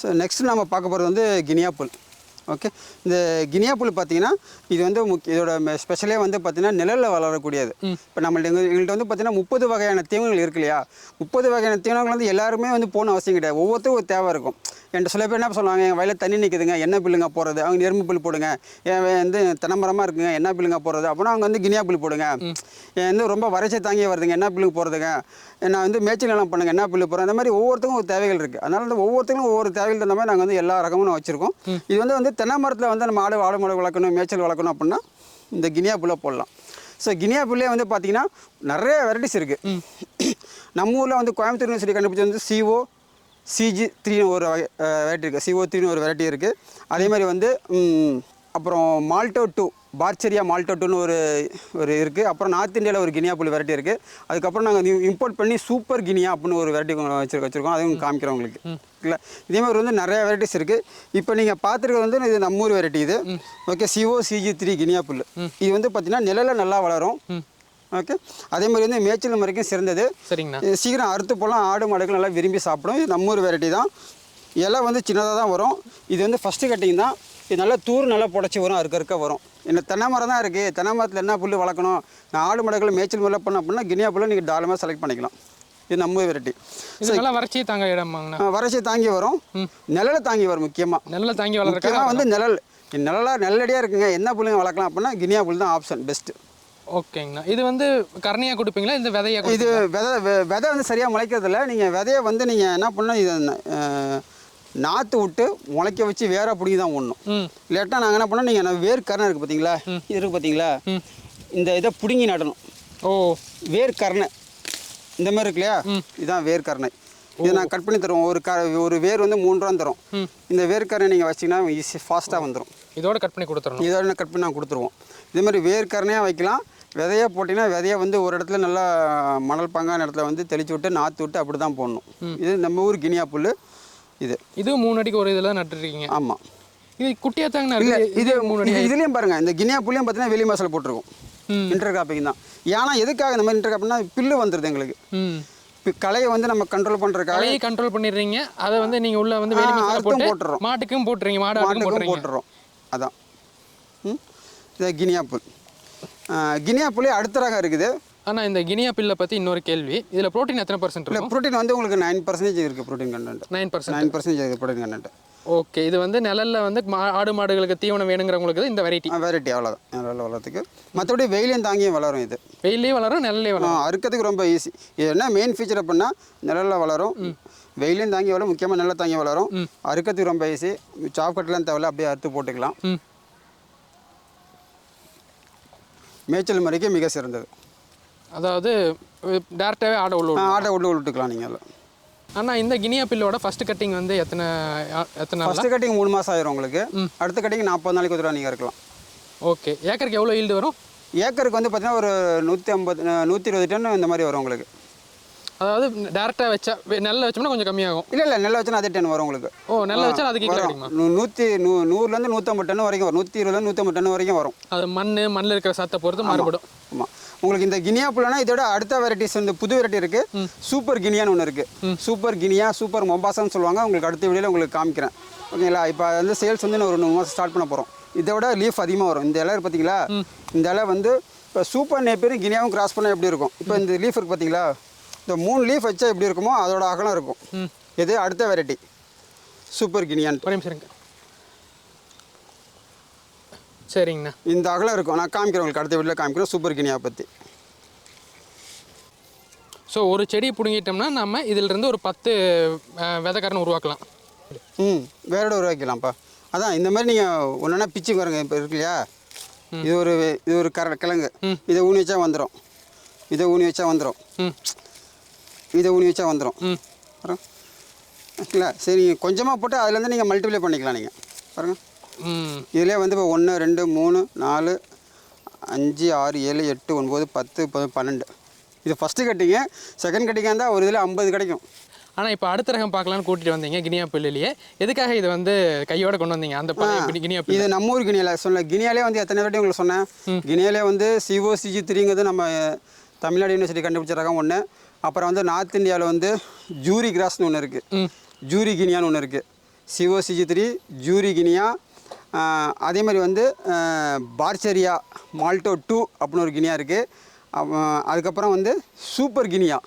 So next நம்ம பார்க்க போகிறது வந்து கினியாப்புல். ஓகே. இந்த கினியா புல் பார்த்தீங்கன்னா இது வந்து முக்கிய இதோட ஸ்பெஷலே வந்து பார்த்தீங்கன்னா நிழலில் வளரக்கூடியது. இப்போ நம்மள்ட்ட எங்க- எங்கள்கிட்ட வந்து பார்த்தீங்கன்னா முப்பது வகையான தீவனங்கள் இருக்கு இல்லையா? முப்பது வகையான தீவனங்கள் வந்து எல்லாருமே வந்து போகணும் அவசியம் கிடையாது. ஒவ்வொருத்தரும் ஒரு தேவை இருக்கும். என்கிட்ட சில பேர் என்ன சொல்லுவாங்க என் வயலில் தண்ணி நிற்குதுங்க என்ன பில்லுங்க போடுறது? அவங்க எறும்பு புல் போடுங்க. என் வந்து தென்னமரமாக இருக்குங்க என்ன பில்லுங்க போடுறது? அப்படின்னா அவங்க வந்து கினியா புல் போடுங்க. என் வந்து ரொம்ப வறட்சி தாங்கி வருதுங்க என்ன பில்லுக்கு போடுறதுங்க? நான் வந்து மேய்ச்சல் நிலம் பண்ணுங்க என்ன புல்லு போடுறேன் அந்த மாதிரி ஒவ்வொருத்தருக்கும் ஒரு தேவைகள் இருக்குது அதனால வந்து ஒவ்வொருத்தருக்கும் ஒவ்வொரு தேவைகள் தகுந்த மாதிரி நாங்கள் வந்து எல்லா ரகமும் வச்சுருக்கோம். இது வந்து வந்து தென்னை மரத்தில் வந்து நம்ம ஆடு ஆடு மாடு வளர்க்கணும் மேய்ச்சல் வளர்க்கணும் அப்படின்னா இந்த கினியா புல்லை போடலாம். ஸோ கினியா புல்லே வந்து பார்த்தீங்கன்னா நிறைய வெரைட்டிஸ் இருக்குது நம்ம ஊரில் வந்து கோயம்புத்தூர் யூனிவர்சிட்டி கண்டுபிடிச்சது வந்து சிஓ சிஜி த்ரீன்னு ஒரு வெரைட்டி இருக்குது சிஓ த்ரீன்னு ஒரு வெரைட்டி இருக்குது அதே மாதிரி வந்து அப்புறம் மால்டோ டூ பார்ச்சரியா மால்டோ டூன்னு ஒரு ஒரு இருக்குது அப்புறம் நார்த் இந்தியாவில் ஒரு கினியா புல் வெரைட்டி இருக்குது அதுக்கப்புறம் நாங்கள் இம்போர்ட் பண்ணி சூப்பர் கினியா அப்படின்னு ஒரு வெரைட்டி வச்சிருக்க வச்சுருக்கோம். அதையும் காமிக்கிறோம் உங்களுக்கு. இல்லை இதே மாதிரி வந்து நிறைய வெரைட்டிஸ் இருக்குது இப்போ நீங்கள் பார்த்துருக்கிறது வந்து இது நம்ம ஊர் வெரைட்டி இது. Okay CO CG three guinea புல் இது வந்து பார்த்தீங்கன்னா நிழலில் நல்லா வளரும். ஓகே அதே மாதிரி வந்து மேய்ச்சல் முறைக்கும் சிறந்தது. சரிங்கண்ணா. சீக்கிரம் அறுத்து போகலாம் ஆடு மாடுகள் நல்லா விரும்பி சாப்பிடும். இது நம்ம ஊர் வெரைட்டி தான். இலை வந்து சின்னதாக தான் வரும். இது வந்து ஃபஸ்ட்டு கட்டிங் தான். இது நல்லா தூர் நல்லா புடச்சி வரும் அறுக்க அறுக்க வரும். என்ன தென்னை மரம் தான் இருக்குது தென்னை மரத்தில் என்ன புல் வளர்க்கணும்? நான் ஆடு மாடுகள் மேய்ச்சல் முறையில் பண்ண அப்படின்னா கினியா புல்லை நீங்கள் தாராளமாக செலக்ட் பண்ணிக்கலாம். இது நம்ம வெரைட்டி இது நல்லா வறட்சி தாங்க இடமாங்கண்ணா வறட்சி தாங்கி வரும். நிழலை தாங்கி வரும் முக்கியமாக நல்லா தாங்கி வளர்க்க முக்கியமாக வந்து நிழல். நிழலாக நல்லடியாக இருக்குங்க. என்ன புல்லுங்க வளர்க்கலாம் அப்படின்னா கினியா புல் தான் ஆப்ஷன் பெஸ்ட்டு ஓகேங்கண்ணா. இது வந்து கரணியாக கொடுப்பீங்களா? இந்த விதையா இது விதை விதை வந்து சரியாக முளைக்கிறதில்ல. நீங்கள் விதையை வந்து நீங்கள் என்ன பண்ணணும்? இது நாற்று விட்டு முளைக்க வச்சு வேற பிடிங்கி தான் ஒன்றும் இல்லாட்டா நாங்கள் என்ன பண்ணோம்? நீங்கள் வேர் கரணை இருக்குது பார்த்தீங்களா இது இருக்குது பார்த்தீங்களா இந்த இதை பிடுங்கி நடணும். ஓ. வேர் கரணை. இந்த மாதிரி இருக்கு இல்லையா? இதுதான் வேர் கரணை. இதை நான் கட் பண்ணி தருவோம். ஒரு க ஒரு வேர் வந்து மூணு ரூபா தரும். இந்த வேர் கரணை நீங்கள் வச்சிங்கன்னா ஈஸி ஃபாஸ்ட்டாக வந்துடும் இதோட கட் பண்ணி கொடுத்துடணும் இதோட கட் பண்ணி நான் கொடுத்துருவோம். இதே மாதிரி வேர் கரணையாக வைக்கலாம். விதைய போட்டிங்கன்னா விதைய வந்து ஒரு இடத்துல நல்லா மணல் பங்கான இடத்துல வந்து தெளிச்சு விட்டு நாற்று விட்டு அப்படி தான் போடணும் இது நம்ம ஊர் கினியா புல் இது. இது மூணு அடிக்கு ஒரு இதில் நட்டுருக்கீங்க. ஆமாம் இது குட்டியாக தாங்கண்ணா இல்லை இது இது இதுலேயும் பாருங்கள் இந்த கினியா புல்லையும் பார்த்தீங்கன்னா வெளி மசாலா போட்டிருக்கும். இன்டர் காப்பிங் தான். ஏன்னா எதுக்காக இந்த மாதிரி இன்டர் காப்பிங்னா பில்லு வந்துடுது எங்களுக்கு. களையை வந்து நம்ம கண்ட்ரோல் பண்ணுறதுக்காக கலையை கண்ட்ரோல் பண்ணிடுறீங்க. அதை வந்து நீங்கள் உள்ள வந்து ஆ, மசாலா போட்டு போட்டுறோம். மாட்டுக்கும் போட்டுறீங்க மாடு மாட்டுக்கும் போட்டுறோம். அதான். ம்? இது கினியா புல். கினியா புல்லே அடுத்த ரகம் இருக்குது. ஆனால் இந்த கினியா பில்லை பற்றி இன்னொரு கேள்வி. இதில் ப்ரோட்டீன் எத்தனை பர்சன்ட் இல்லை ப்ரோட்டீன் வந்து உங்களுக்கு நைன் பர்சன்டேஜ் இருக்குது protein content nine percent nine percentage இருக்குது ப்ரோட்டீன் கண்டென்ட் ஓகே இது வந்து நிழல்ல வந்து ஆடு மாடுகளுக்கு தீவனம் வேணுங்கிறவங்களுக்கு இந்த வெரைட்டி வெரைட்டி அவ்வளோதான் நல்லா வளர்றதுக்கு. மற்றபடி வெயிலையும் தாங்கியும் வளரும் இது. வெயிலே வளரும் நிழல்லே ஆ, வளரும். அறுக்கிறதுக்கு ரொம்ப ஈஸி இது என்ன மெயின் ஃபீச்சர் அப்படின்னா நிழலில் வளரும். வெயிலையும் தாங்கி வளரும் முக்கியமாக நல்லா தாங்கி வளரும். அறுக்கிறதுக்கு ரொம்ப ஈஸி சாப்கட்லாம் தேவையில்ல அப்படியே அறுத்து போட்டுக்கலாம். மேய்ச்சல் முறைக்கு மிக சிறந்தது. அதாவது டேரெக்டாகவே ஆடை உள்ள ஆ, ஆட்டை உள்ள விட்டுக்கலாம் நீங்கள் ஆனால் இந்த கினியா பில்லோட ஃபர்ஸ்ட் கட்டிங் வந்து எத்தனை எத்தனை ஃபஸ்ட்டு கட்டிங் மூணு மாதம் ஆயிரும் உங்களுக்கு. அடுத்த கட்டிங் நாற்பது நாளைக்கு ஒரு நீங்கள் இருக்கலாம். ஓகே. ஏக்கருக்கு எவ்வளோ ஈல்டு வரும்? ஏக்கருக்கு வந்து பார்த்தீங்கன்னா ஒரு நூற்றி ஐம்பது நூற்றி இருபது டன் இந்த மாதிரி வரும் உங்களுக்கு. அதாவது டேரெக்டாக வச்சா நெல்லை வச்சோம்னா கொஞ்சம் கம்மியாகும். இல்லை இல்லை நெல்லை வச்சுன்னா அதே டன் வரும் உங்களுக்கு. ஓ நெல்லை வச்சா அதுக்கு வரும். நூற்றி நூ நூறுலேருந்து நூற்றம்பது டன் வரைக்கும் வரும். நூற்றி இருபதுலேருந்து நூற்றம்பது டன் வரைக்கும் வரும். அது மண் மண்ணில் இருக்கிற சத்தை பொறுத்து மாறுபடும். உங்களுக்கு இந்த கினியா புல்லனா இதோட அடுத்த வெரைட்டிஸ் வந்து புது வெரைட்டி இருக்குது சூப்பர் கினியான்னு ஒன்று இருக்குது சூப்பர் கினியா சூப்பர் மொம்பாசான்னு சொல்லுவாங்க. உங்களுக்கு அடுத்த வீடியோவில் உங்களுக்கு காமிக்கிறேன். ஓகேங்களா? இப்போ வந்து சேல்ஸ் வந்து ஒரு மூணு மாதம் ஸ்டார்ட் பண்ண போகிறோம் இதோட லீஃப் அதிகமாக வரும். இந்த இலை இருக்கு பார்த்தீங்களா இந்த இலை வந்து இப்போ சூப்பர் நேப்பியரும் கினியாவும் கிராஸ் பண்ணால் எப்படி இருக்கும்? இப்போ இந்த லீஃப் இருக்குது பார்த்தீங்களா இந்த மூணு லீஃப் வச்சா எப்படி இருக்குமோ அதோட அகலம் இருக்கும். இது அடுத்த வெரைட்டி சூப்பர் கினியான் ஒரு நிமிஷம் இருங்க. சரிங்கண்ணா. இந்த அகலம் இருக்கும். நான் காமிக்கிறேன் உங்களுக்கு. அடுத்த வீட்டில் காமிக்கிறேன். சூப்பர் கினியா பற்றி ஸோ ஒரு செடி பிடுங்கிட்டோம்னா நம்ம இதிலிருந்து ஒரு பத்து விதைக்காரன் உருவாக்கலாம். ம். வேறோட உருவாக்கலாம்ப்பா அதான் இந்த மாதிரி நீங்கள் ஒன்றா பிச்சு பாருங்க. இப்போ இருக்கு இல்லையா? இது ஒரு இது ஒரு கர கிழங்கு. இதை ஊனி வச்சா வந்துடும் இதை ஊனி வச்சா வந்துடும் ம். இதை ஊனி வச்சா வந்துடும் இல்லை சரி கொஞ்சமாக போட்டு அதுலேருந்து நீங்கள் மல்டிப்ளை பண்ணிக்கலாம் நீங்கள் பாருங்க. ம் இதிலே வந்து இப்போ ஒன்று ரெண்டு மூணு நாலு அஞ்சு ஆறு ஏழு எட்டு ஒன்பது பத்து பன்னெண்டு. இது ஃபஸ்ட்டு கட்டிங்க. செகண்ட் கட்டிங்காக இருந்தால் ஒரு இதில் ஐம்பது கிடைக்கும். ஆனால் இப்போ அடுத்த ரகம் பார்க்கலான்னு கூட்டிட்டு வந்தீங்க கினியா பில்லிலேயே எதுக்காக இது வந்து கையோட கொண்டு வந்தீங்க? அந்த கினியா இது நம்ம ஊர் கினியால சொன்ன கினியாலே வந்து எத்தனை வாட்டி உங்களுக்கு சொன்னேன்? கினியாலே வந்து சிஓசிஜி த்ரீங்கிறது நம்ம தமிழ்நாடு யூனிவர்சிட்டி கண்டுபிடிச்ச ரகம் ஒன்று அப்புறம் வந்து நார்த் இந்தியாவில் வந்து ஜூரி கிராஸ்னு ஒன்று இருக்குது ஜூரி கினியான்னு ஒன்று இருக்குது சிஓசிஜி த்ரீ ஜூரி கினியா அதே மாதிரி வந்து ஆஹ் பார்ச்சரியா மால்டோ டூ அப்படின்னு ஒரு கினியா இருக்குது அதுக்கப்புறம் வந்து சூப்பர் கினியா.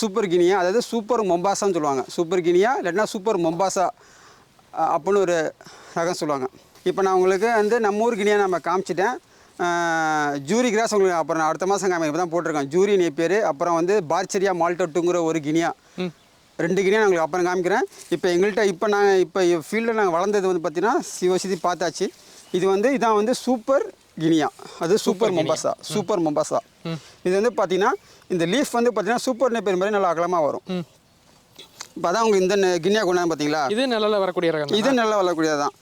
சூப்பர் கினியா அதாவது சூப்பர் மொம்பாசான்னு சொல்லுவாங்க. சூப்பர் கினியா இல்லாட்டினா சூப்பர் மொம்பாசா அப்படின்னு ஒரு ரகம் சொல்லுவாங்க. இப்போ நான் உங்களுக்கு வந்து நம்ம ஊர் கினியா நம்ம காமிச்சிட்டேன். ஜூரி கிராஸ் உங்களுக்கு அப்புறம் நான் அடுத்த மாதம் காமி இப்போ தான் போட்டிருக்கேன் ஜூரி நேப்பியர் அப்புறம் வந்து பார்ச்சரியா மால்டோட்டுங்கிற ஒரு கினியா. ரெண்டு நான் உங்களுக்கு அப்புறம் காமிக்கிறேன். இப்போ எங்கள்கிட்ட இப்போ நாங்கள் இப்போ ஃபீல்டில் நாங்கள் வளர்ந்தது வந்து பார்த்தீங்கன்னா சிவசிதி பார்த்தாச்சு. இது வந்து இதான் வந்து சூப்பர் கினியா. அது சூப்பர் மொம்பாசா சூப்பர் மொம்பாசா இது வந்து பார்த்தீங்கன்னா இந்த லீஃப் வந்து பார்த்தீங்கன்னா சூப்பர் நேப்பியர் மாதிரி நல்லா அகலமாக வரும். இப்போ அதான் உங்களுக்கு இந்த கினியா கொண்டாந்து பார்த்தீங்களா இது நிழல்ல வரக்கூடிய ரகம். இது நல்லா வளரக்கூடியது தான்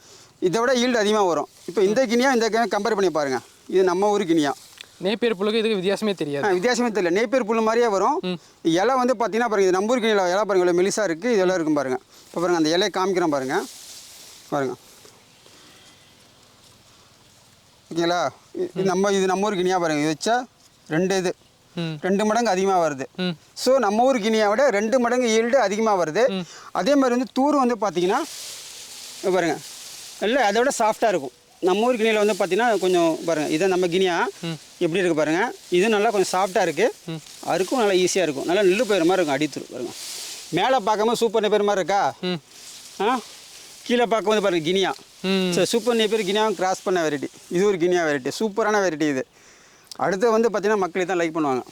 இதை விட ஈல்டு அதிகமாக வரும். இப்போ இந்த கினியா இந்த கம்பேர் பண்ணி பாருங்க. இது நம்ம ஊர் கினியா. நேப்பியர் புழுக்கு இதுக்கு வித்தியாசமே தெரியாது. வித்தியாசமே தெரியல. நேப்பியர் புல் மாதிரியே வரும். இலை வந்து பார்த்தீங்கன்னா பாருங்க இது நம்ம ஊர் கினியில் இலை பாருங்க இவ்வளோ மெலிசா இருக்குது இது எல்லாம் இருக்கும் பாருங்க. இப்போ பாருங்க அந்த இலையை காமிக்கிறேன் பாருங்க. பாருங்க. ஓகேங்களா? இது நம்ம இது நம்ம ஊர் கினியா பாருங்க. இது வச்சா ரெண்டு இது. ரெண்டு மடங்கு அதிகமாக வருது. ஸோ நம்ம ஊர் கினியை விட ரெண்டு மடங்கு ஈல்டு அதிகமாக வருது. அதே மாதிரி வந்து தூர் வந்து பார்த்தீங்கன்னா இங்க பாருங்க. இல்லை அதை விட சாஃப்டாக இருக்கும். நம்ம ஊர் கினியில் வந்து பார்த்தீங்கன்னா கொஞ்சம் பாருங்க இதை நம்ம கினியா எப்படி இருக்கு பாருங்க இது நல்லா கொஞ்சம் சாஃப்டாக இருக்குது அறுக்கும் நல்லா ஈஸியாக இருக்கும். நல்லா நெல்லு பயிர் மாதிரி இருக்கும் அடித்துரு பாருங்க. மேலே பார்க்கும்போது சூப்பர் நெப்பேர் மாதிரி இருக்கா? ஆ? கீழே பார்க்கும்போது பாருங்க கினியா சரி சூப்பர் நெப்பேர் கினியாவும் கிராஸ் பண்ண வெரைட்டி இது ஒரு கினியா வெரைட்டி சூப்பரான வெரைட்டி இது. அடுத்து வந்து பார்த்தீங்கன்னா மக்கள் தான் லைக் பண்ணுவாங்க.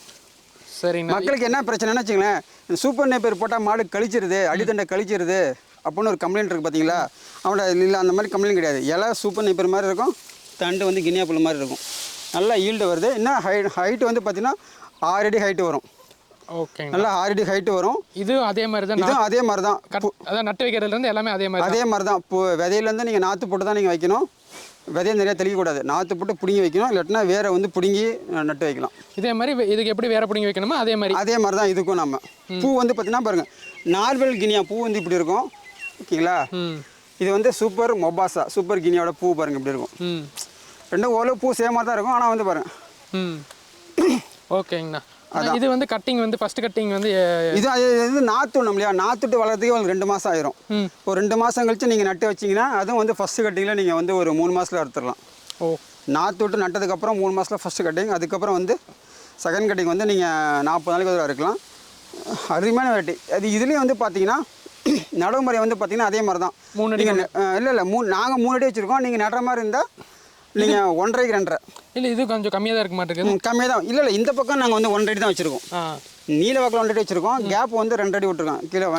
சரிங்கண்ணா மக்களுக்கு என்ன பிரச்சனைன்னு வச்சுங்களேன் சூப்பர் நேப்பர் போட்டால் மாடு கழிச்சிருது அடித்தண்டை கழிச்சிருது. அப்படின்னு ஒரு கம்ப்ளைண்ட் இருக்குது பார்த்தீங்களா? அவனோட இல்லை அந்த மாதிரி கம்ப்ளைண்ட் கிடையாது. இலை சூப்பர் நேப்பர் மாதிரி இருக்கும். தண்டு வந்து கினியா புல் மாதிரி இருக்கும். நல்லா ஈல்டு வருது. இன்னும் ஹைட் ஹைட்டு வந்து பார்த்தீங்கன்னா ஆறு அடி ஹைட்டு வரும். ஓகேங்க நல்லா ஆறு அடி ஹைட்டு வரும். இதுவும் அதே மாதிரி தான் இதுவும் அதே மாதிரி தான். அதான் நட்டு வைக்கிறதுல இருந்து எல்லாமே அதே மாதிரி அதே மாதிரி தான். இப்போ விதையிலேருந்து நீங்கள் நாற்று போட்டு தான் நீங்கள் வைக்கணும். விதையை நிறைய தெளிக்கக்கூடாது நாற்று போட்டு பிடுங்கி வைக்கணும். இல்லாட்டினா வேரை வந்து பிடுங்கி நட்டு வைக்கலாம். இதே மாதிரி இதுக்கு எப்படி வேற பிடிங்கி வைக்கணுமோ அதே மாதிரி. அதே மாதிரி தான் இதுக்கும் நம்ம. பூ வந்து பார்த்தீங்கன்னா பாருங்கள் நார்மல் கினியா பூ வந்து இப்படி இருக்கும். ஓகேங்களா? இது வந்து சூப்பர் மொபாசா சூப்பர் கினியாவோட பூ பாருங்கள் இப்படி இருக்கும். ரெண்டும் ஓரளவு பூ சேமாக தான் இருக்கும் ஆனால் வந்து பாருங்கள் ம். ஓகேங்கண்ணா. இது வந்து கட்டிங் வந்து ஃபர்ஸ்ட் கட்டிங் வந்து இது அது இது நாற்று ஒன்றும் இல்லையா? நாற்றுட்டு வளர்றதுக்கே உங்களுக்கு ரெண்டு மாதம் ஆயிரும். ஒரு ரெண்டு மாதம் கழிச்சு நீங்கள் நட்டு வச்சிங்கன்னா அதுவும் வந்து ஃபஸ்ட்டு கட்டிங்கில் நீங்கள் வந்து ஒரு மூணு மாதத்தில் அறுத்துடலாம். ஓ. நாற்று விட்டு நட்டதுக்கப்புறம் மூணு மாதத்தில் ஃபஸ்ட்டு கட்டிங் அதுக்கப்புறம் வந்து செகண்ட் கட்டிங் வந்து நீங்கள் நாற்பது நாளைக்கு ஒரு இருக்கலாம் அருமையான வெரைட்டி அது இதுலேயும் வந்து பார்த்தீங்கன்னா நடைமுறை வந்து பார்த்தீங்கன்னா அதே மாதிரி தான் மூணு. நீங்கள் இல்லை இல்லை மூணு நாங்கள் மூணு அடி வச்சுருக்கோம். நீங்கள் நடுற மாதிரி இருந்தால் நீங்கள் ஒன்றரைக்கு ரெண்டரை இல்லை இது கொஞ்சம் கம்மியாக தான் இருக்க மாட்டேங்குது. கம்மியாக தான் இல்லை இல்லை இந்த பக்கம் நாங்கள் வந்து ஒன்றரை தான் வச்சுருக்கோம். நீல வாக்கில் ஒன்றரை வச்சுருக்கோம். கேப் வந்து ரெண்டு அடி விட்டுருக்கோம் கீழே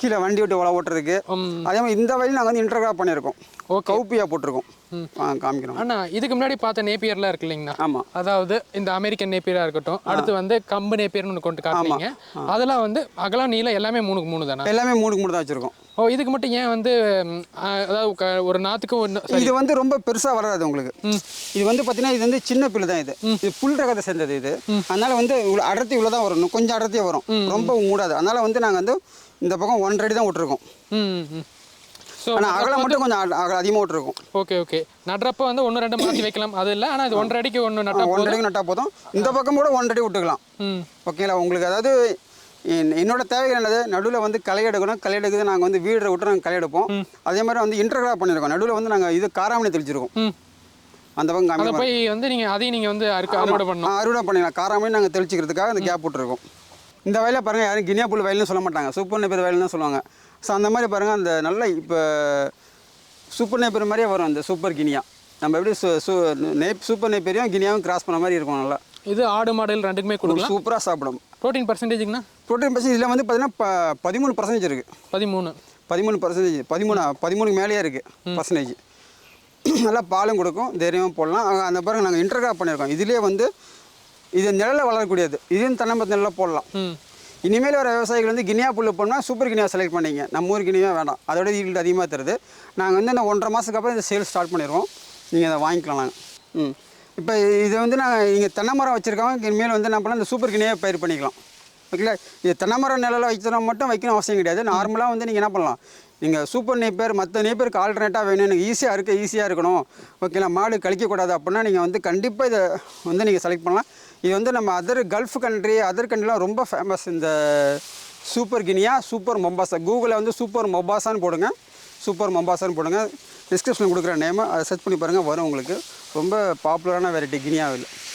கீழே வண்டி விட்டு உழ ஓட்டுறதுக்கு. அதே மாதிரி இந்த வழியில் நாங்கள் வந்து இன்டர்கிராப் பண்ணியிருக்கோம். ஓகே. கவுப்பியாக போட்டிருக்கோம். காமிக்கிறோம். அண்ணா இதுக்கு முன்னாடி பார்த்த நேப்பியர்லாம் இருக்கு இல்லைங்கண்ணா ஆமாம் அதாவது இந்த அமெரிக்கன் நேப்பியராக இருக்கட்டும் அடுத்து வந்து கம்பு நேப்பியர்னு ஒன்று கொண்டு காட்டுறீங்க அதெல்லாம் வந்து அகலம் நீளம் எல்லாமே மூணுக்கு மூணு தானே? எல்லாமே மூணுக்கு மூணு தான் வச்சுருக்கோம். ஓ இதுக்கு மட்டும் ஏன் வந்து அதாவது ஒரு நாத்துக்கு ஒன்று இது வந்து ரொம்ப பெருசாக வளராது உங்களுக்கு. இது வந்து பார்த்தீங்கன்னா இது வந்து சின்ன புல்லு தான் இது. இது புல் ரகத்தை சேர்ந்தது இது. அதனால வந்து அடர்த்தி இவ்வளோ தான் வரும் கொஞ்சம் அடர்த்தியாக வரும். ரொம்ப மூடாது. அதனால வந்து நாங்கள் வந்து இந்த பக்கம் ஒன்றரை அடி தான் விட்டுருக்கோம் ஆனால் அகலம் மட்டும் கொஞ்சம் அக- அகலம் அதிகமாக விட்டுருக்கோம் ஓகே ஓகே நடுறப்ப வந்து ஒன்று ரெண்டு மாற்றி வைக்கலாம். அது இல்லை ஆனால் இது ஒன்றரை அடிக்கு ஒன்று நட்டா ஒன்றரை அடிக்கு நட்டால் போதும். இந்த பக்கம் கூட ஒன்றரை அடி விட்டுக்கலாம் ஓகேங்களா உங்களுக்கு அதாவது என்- என்னோட தேவைகள் என்னது? நடுவில் வந்து களை எடுக்கணும். களை எடுக்குது நாங்கள் வந்து வீடு விட்டு நாங்கள் களை எடுப்போம். அதே மாதிரி வந்து இன்டர்கிராப் பண்ணியிருக்கோம் நடுவில் வந்து நாங்கள் இது காராமணி தெளிச்சிருக்கோம். அந்த பக்கம் போய் வந்து நீங்கள் அதையும் நீங்கள் வந்து அறுவடை பண்ணணும். ஆ, அறுவடை பண்ணிக்கலாம். காராமணி நாங்கள் தெளிச்சிக்கிறதுக்காக அந்த கேப் விட்டுருக்கோம். இந்த வயலில் பாருங்கள் யாரும் கினியா புல் வயல்னு சொல்ல மாட்டாங்க. சூப்பர் நேப்பர் வயல்னு சொல்லுவாங்க. ஸோ அந்த மாதிரி பாருங்கள் அந்த நல்ல இப்போ சூப்பர் நேப்பர் மாதிரியே வரும் அந்த சூப்பர் கினியா நம்ம எப்படி சு சு நேப் சூப்பர் நேப்பரையும் கினியாவும் கிராஸ் பண்ண மாதிரி இருக்கும் நல்லா. இது ஆடு மாடுகள் ரெண்டுக்குமே கொடுக்கலாம். சூப்பராக சாப்பிடும். ப்ரோட்டீன் பர்சன்டேஜுங்கண்ணா ப்ரோட்டீன் பர்சன்ட் இதில் வந்து பார்த்தீங்கன்னா ப பதிமூணு பர்சன்டேஜ் இருக்குது பதிமூணு. பதிமூணு பர்சன்டேஜ் பதிமூணு பதிமூணுக்கு மேலேயே இருக்குது பர்சன்டேஜ் நல்லா பாலும் கொடுக்கும் தைரியமாக போடலாம். அந்த பிறகு நாங்கள் இன்டர்கிராப் பண்ணியிருக்கோம். இதுலேயே வந்து இது நிழலில் வளரக்கூடியது. இதையும் தென்னம்பத்து நிழலில் போடலாம். இனிமேல் வர விவசாயிகள் வந்து கினியா புல்லு பண்ணால் சூப்பர் கினியா செலக்ட் பண்ணிங்க. நம்ம ஊர் கினியா வேண்டாம் அதோட ஈல்டு அதிகமாக தருது. நாங்கள் வந்து இந்த ஒன்றரை மாதத்துக்கு அப்புறம் இந்த சேல் ஸ்டார்ட் பண்ணிடுவோம். நீங்கள் அதை வாங்கிக்கலாம் நாங்கள் ம். இப்போ இது வந்து நாங்கள் இங்கே தென்னை மரம் வச்சுருக்கவங்க இனிமேல் வந்து என்ன பண்ணலாம் இந்த சூப்பர் கினியா பயிர் பண்ணிக்கலாம். ஓகேங்களா? இது தென்னை மரம் நிழலில் வைக்கிறோம் மட்டும் வைக்கணும் அவசியம் கிடையாது. நார்மலாக வந்து நீங்கள் என்ன பண்ணலாம்? நீங்கள் சூப்பர் நேப்பர் மற்ற நேப்பருக்கு ஆல்டர்னேட்டாக வேணும் எனக்கு ஈஸியாக இருக்குது ஈஸியாக இருக்கணும். ஓகேங்களா மாடு கழிக்கக்கூடாது அப்படின்னா நீங்கள் வந்து கண்டிப்பாக இதை வந்து நீங்கள் செலக்ட் பண்ணலாம். இது வந்து நம்ம அதர் கல்ஃப் கண்ட்ரி அதர் கண்ட்ரிலாம் ரொம்ப ஃபேமஸ் இந்த சூப்பர் கினியா சூப்பர் மொம்பாசா கூகுளில் வந்து சூப்பர் மொபாசான்னு போடுங்க. சூப்பர் மொம்பாசான்னு போடுங்க. டிஸ்கிரிப்ஷனில் கொடுக்குற நேமை அதை சர்ச் பண்ணி பாருங்கள் வரும் உங்களுக்கு. ரொம்ப பாப்புலரான வெரைட்டி கினியாவில்.